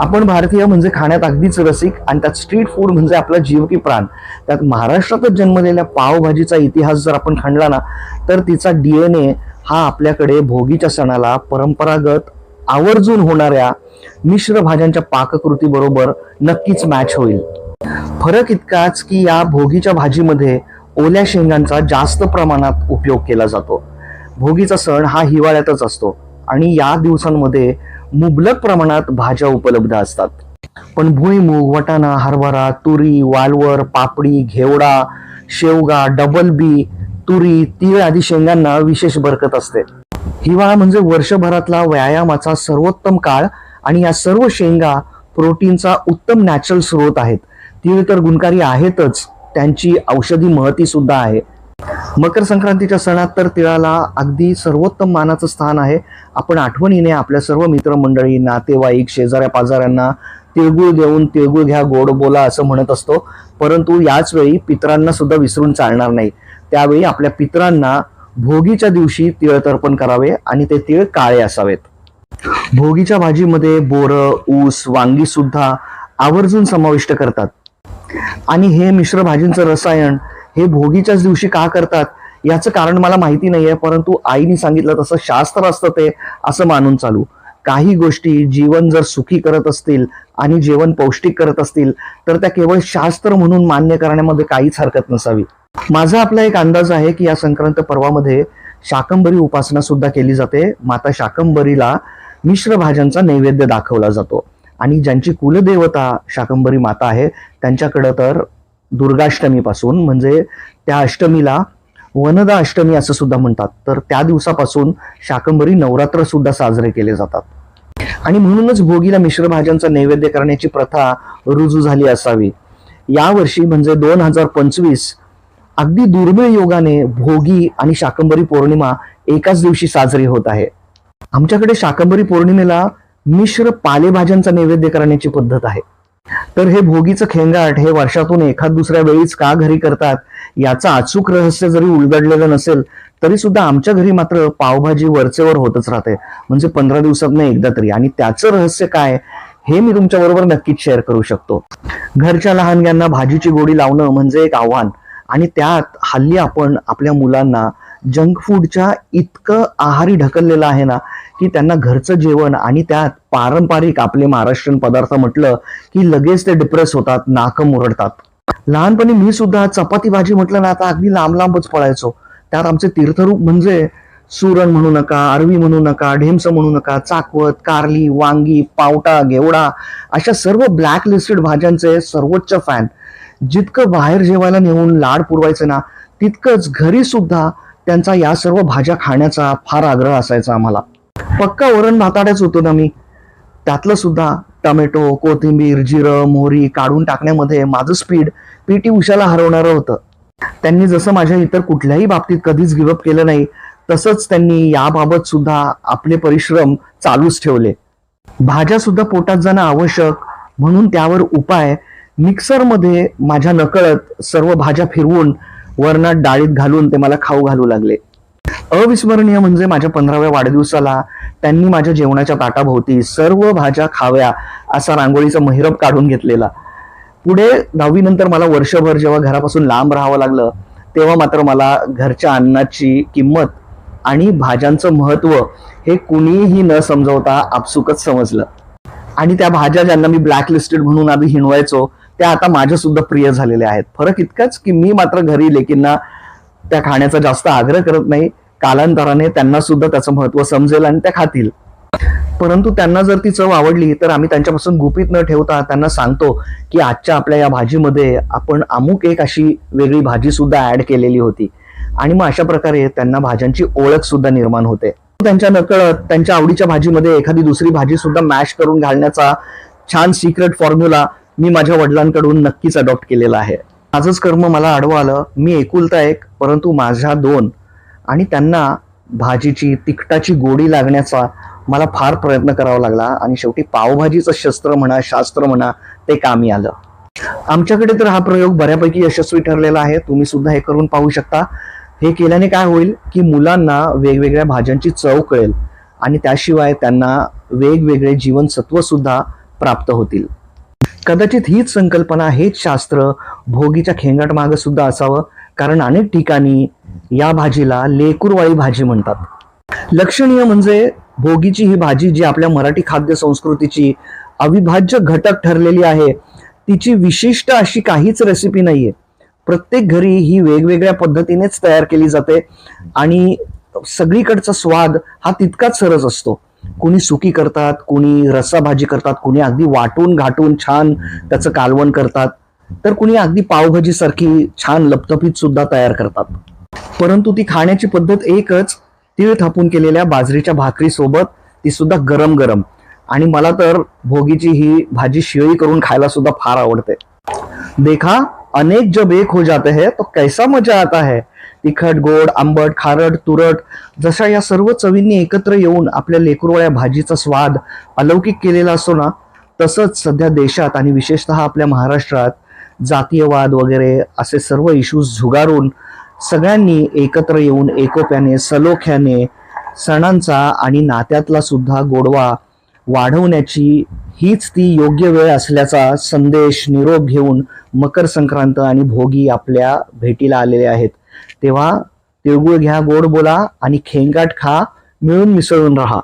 आपण भारतीय म्हणजे खाण्यात अगदीच रसिक आणि त्यात स्ट्रीट फूड म्हणजे आपला जीव की प्राण. त्यात महाराष्ट्रातच जन्मलेल्या पावभाजीचा इतिहास जर आपण खणला ना तर तिचा डीएनए हा आपल्याकडे भोगीच्या सणाला परंपरागत आवर्जून होणाऱ्या मिश्र भाज्यांच्या पाककृतीबरोबर नक्कीच मॅच होईल. फरक इतकाच की या भोगीच्या भाजीमध्ये ओल्या शेंगांचा जास्त प्रमाणात उपयोग केला जातो. भोगीचा सण हा हिवाळ्यातच असतो आणि या दिवसांमध्ये मुबलक प्रमाणात भाज्या उपलब्ध असतात. पण भुईमूग वटाणा हरभरा तुरी वालवर पापडी घेवडा शेवगा डबल बी तुरी तीळ आदी शेंगांना विशेष बरकत असते. हिवाळा म्हणजे वर्षभरातला व्यायामाचा सर्वोत्तम काळ आणि या सर्व शेंगा प्रोटीनचा उत्तम नॅचरल स्रोत आहेत. तीळ तर गुणकारी आहेतच त्यांची औषधी महती सुद्धा आहे. मकर संक्रांतीच्या सणात तर तिळाला अगदी सर्वोत्तम मानाचं स्थान आहे. आपण आठवणीने आपल्या सर्व मित्रमंडळी नातेवाईक शेजाऱ्या पाजाऱ्यांना तिळगुळ देऊन तिळगुळ घ्या गोड बोला असं म्हणत असतो. परंतु याच वेळी पितरांना सुद्धा विसरून चालणार नाही. त्यावेळी आपल्या पितरांना भोगीच्या दिवशी तिळ तर्पण करावे आणि ते तिळ काळे असावेत. भोगीच्या भाजीमध्ये बोरं ऊस वांगी सुद्धा आवर्जून समाविष्ट करतात. आणि हे मिश्र भाजींचं रसायन हे भोगीच्याच दिवशी का करतात? याचं कारण मला माहिती नाहीये परंतु आईने सांगितलं तसं शास्त्र असतं ते असं मानून चालू. काही गोष्टी जीवन जर सुखी करत असतील आणि जेवण पौष्टिक करत असतील तर त्या केवळ शास्त्र म्हणून मान्य करण्यामध्ये काहीच हरकत नसावी. माझा आपला एक अंदाज आहे की या संक्रांत पर्वामध्ये शाकंबरी उपासना सुद्धा केली जाते. माता शाकंबरीला मिश्र भाज्यांचा नैवेद्य दाखवला जातो. आणि ज्यांची कुलदेवता शाकंबरी माता आहे त्यांच्याकडं तर दुर्गाष्टमीपासून म्हणजे त्या अष्टमीला वनदा अष्टमी असं सुद्धा म्हणतात. तर त्या दिवसापासून शाकंबरी नवरात्र सुद्धा साजरे केले जातात. आणि म्हणूनच भोगीला मिश्र भाज्यांचा नैवेद्य करण्याची प्रथा रुजू झाली असावी. यावर्षी म्हणजे दोन हजार पंचवीस अगदी दुर्मिळ योगाने भोगी आणि शाकंबरी पौर्णिमा एकाच दिवशी साजरी होत आहे. आमच्याकडे शाकंबरी पौर्णिमेला मिश्र पालेभाज्यांचा नैवेद्य करण्याची पद्धत आहे. तर हे भोगीचं खेंगाट हे वर्षातून एखाद दुसऱ्या वेळीच का घरी करतात याचं अचूक रहस्य जरी उलगडलेलं नसेल तरी सुद्धा आमच्या घरी मात्र पावभाजी वरचेवर होतच राहते. म्हणजे पंधरा दिवसात एकदा तरी. आणि त्याचं रहस्य काय हे मी तुमच्या बरोबर नक्कीच शेअर करू शकतो. घरच्या लहानग्यांना भाजीची गोडी लावणं म्हणजे एक आव्हान. आणि त्यात हल्ली आपण आपल्या मुलांना जंक फूडच्या इतकं आहारी ढकललेलं आहे ना की त्यांना घरचं जेवण आणि त्यात पारंपरिक आपले महाराष्ट्रीयन पदार्थ म्हटलं की लगेच ते डिप्रेस होतात नाकं मुरडतात. लहानपणी मी सुद्धा चपाती भाजी म्हटलं ना आता अगदी लांब लांबच पळायचो. त्यात आमचे तीर्थरूप म्हणजे सुरण म्हणू नका अरवी म्हणू नका ढेमस म्हणू नका चाकवत कारली वांगी पावटा घेवडा अशा सर्व ब्लॅक लिस्टेड भाज्यांचे सर्वोच्च फॅन जितकं बाहेर जेवायला नेऊन लाड पुरवायचं ना तितकंच घरी सुद्धा त्यांचा या सर्व भाज्या खाण्याचा फार आग्रह असायचा आम्हाला. पक्का वरण भाताड्याच होतो ना मी. त्यातलं सुद्धा टोमॅटो कोथिंबीर जिरं मोहरी काढून टाकण्यामध्ये माझं स्पीड पीटी उषाला हरवणारं होतं. त्यांनी जसं माझ्या इतर कुठल्याही बाबतीत कधीच गिवअप केलं नाही तसंच त्यांनी याबाबत सुद्धा आपले परिश्रम चालूच ठेवले. भाज्या सुद्धा पोटात जाणं आवश्यक म्हणून त्यावर उपाय मिक्सरमध्ये माझ्या नकळत सर्व भाज्या फिरवून वरणात डाळीत घालून ते मला खाऊ घालू लागले. अविस्मरणीय म्हणजे माझ्या पंधराव्या वाढदिवसाला त्यांनी माझ्या जेवणाच्या ताटाभोवती सर्व भाज्या खाव्या असा रांगोळीचा महिरप काढून घेतलेला. पुढे दहावी नंतर मला वर्षभर जेव्हा घरापासून लांब राहावं लागलं तेव्हा मात्र मला घरच्या अन्नाची किंमत आणि भाज्यांचं महत्त्व हे कुणीही न समजवता आपसुकच समजलं. आणि त्या भाज्या ज्यांना मी ब्लॅक लिस्टेड म्हणून आधी हिणवायचो त्या आता माझ्या सुद्धा प्रिय झालेल्या आहेत. फरक इतकाच की मी मात्र घरी लेकींना त्या खाण्याचा जास्त आग्रह करत नाही. कालांतराने त्यांना सुद्धा त्याचं महत्त्व समजेल आणि त्या खातील. परंतु त्यांना जर ती चव आवडली तर आम्ही त्यांच्यापासून गुपित न ठेवता त्यांना सांगतो की आजच्या आपल्या या भाजीमध्ये आपण अमुक एक अशी वेगळी भाजी सुद्धा ऍड केलेली होती. आणि मग अशा प्रकारे त्यांना भाज्यांची ओळख सुद्धा निर्माण होते. त्यांच्या नकळत त्यांच्या आवडीच्या भाजीमध्ये एखादी दुसरी भाजी सुद्धा मॅश करून घालण्याचा छान सिक्रेट फॉर्म्युला मी माझ्या वडिलांकडून नक्कीच अडॉप्ट केलेला आहे. माझंच कर्म मला आडवं आलं. मी एकुलता एक परंतु माझ्या दोन. आणि त्यांना भाजीची तिखटाची गोडी लागण्याचा मला फार प्रयत्न करावा लागला. आणि शेवटी पावभाजीचं शस्त्र म्हणा शास्त्र म्हणा ते कामी आलं. आमच्याकडे तर हा प्रयोग बऱ्यापैकी यशस्वी ठरलेला आहे. तुम्ही सुद्धा हे करून पाहू शकता. हे केल्याने काय होईल की मुलांना वेगवेगळ्या भाज्यांची चव कळेल. आणि त्याशिवाय त्यांना वेगवेगळे जीवनसत्व सुद्धा प्राप्त होतील. कदाचित हीच संकल्पना हेच शास्त्र भोगीच्या खेंगाट मागं सुद्धा असावं. कारण अनेक ठिकाणी या भाजीला लेकुरवाळी भाजी म्हणतात. लक्षणीय म्हणजे भोगीची ही भाजी जी आपल्या मराठी खाद्य संस्कृतीची अविभाज्य घटक ठरलेली आहे तिची विशिष्ट अशी काहीच रेसिपी नाहीये. प्रत्येक घरी ही वेगवेगळ्या पद्धतीनेच तयार केली जाते आणि सगळीकडचा स्वाद हा तितकाच सरस असतो. कुणी सुकी करतात कुणी रस्सा भाजी करतात कुणी अगदी वाटून घाटून छान त्याचं कालवण करतात. तर कुणी अगदी पावभाजी सारखी छान लपतपीत सुद्धा तयार करतात. परंतु ती खाण्याची पद्धत एकच तीळ थापून केलेल्या बाजरीच्या भाकरी सोबत ती सुद्धा गरम गरम आणि मला तर भोगीची ही भाजी शिळी करून खायला सुद्धा फार आवडते. देखा अनेक जब एक हो जाते हैं तो कैसा मजा आता है? तिखट गोड आंबट खारट तुरट जशा या सर्व चवींनी एकत्र येऊन आपल्या लेकुरवळ्या भाजीचा स्वाद अलौकिक केलेला असतो ना तसंच सध्या देशात आणि विशेषतः आपल्या महाराष्ट्रात जातीयवाद वगैरे असे सर्व इश्यूज झुगारून सगळ्यांनी एकत्र येऊन एकोप्याने सलोख्याने सणांचा आणि नात्यातला सुद्धा गोडवा वाढवण्याची हीच ती योग्य वेळ असल्याचा संदेश निरोप घेऊन मकर संक्रांत आणि भोगी आपल्या भेटीला आलेले आहेत. तेव्हा तिळगुळ घ्या गोड बोला आणि खेंगाट खा मिळून मिसळून राहा.